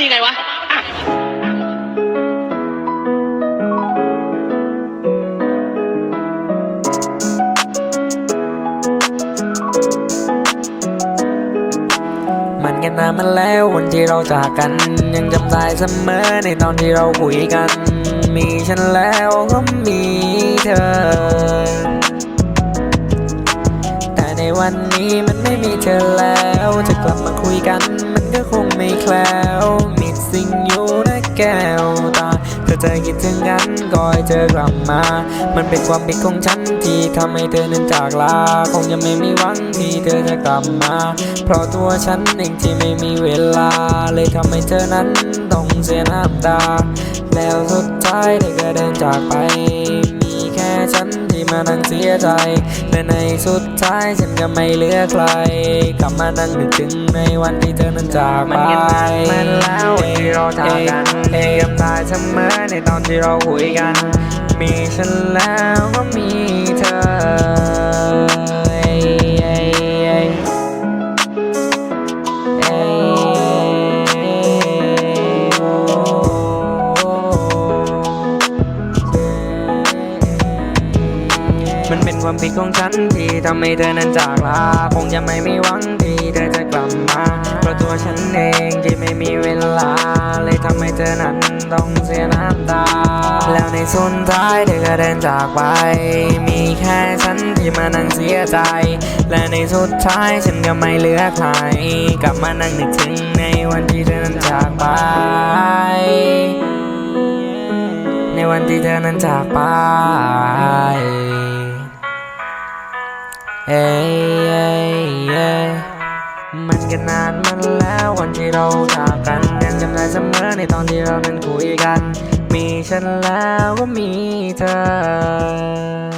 ดีไงวะอะมันกันนานมาแล้ววันที่เราจากกัน ยังจำได้เสมอในตอนที่เราคุยกัน มีฉันแล้วก็มีเธอ วันนี้มันไม่มีเธอแล้ว จะกลับมาคุยกันมันก็คงไม่แคล้วมีสิ่งอยู่ในแก้วตาเธอจะคิดถึงกันก็ให้เธอกลับมา มันเป็นความผิดของฉันที่ทำให้เธอนั้นจากลา คงยังไม่มีหวังที่เธอจะกลับมา เพราะตัวฉันเองที่ไม่มีเวลา เลยทำให้เธอนั้นต้องเสียน้ำตา แล้วสุดท้ายเธอก็เดินจากไป มีแค่ฉัน มานั่งเสียใจและในสุดท้ายฉันก็ไม่เหลือใคร กลับมานั่งนึกถึงในวันที่เธอนั้นจากไปมันแล้ววันที่เราจากกันเองยังตายเสมอในตอนที่เราคุยกัน มีฉันแล้วก็มี มันเป็นความผิดของฉันที่ทำให้เธอนั้นจากลา คงจะไม่มีหวังที่เธอจะกลับมา เพราะตัวฉันเองที่ไม่มีเวลา เลยทำให้เธอนั้นต้องเสียน้ำตา แล้วในสุดท้ายเธอก็เดินจากไป มีแค่ฉันที่มานั่งเสียใจ และในสุดท้ายฉันก็ไม่เหลือใครกลับมานั่งนึกถึงในวันที่เธอนั้นจากไป ในวันที่เธอนั้นจากไป เอ้ยเอ้ยมันก็นานมันแล้ววันที่เราจากกันยังจำได้เสมอในตอนที่เรานั้นคุยกัน มีฉันแล้วก็มีเธอ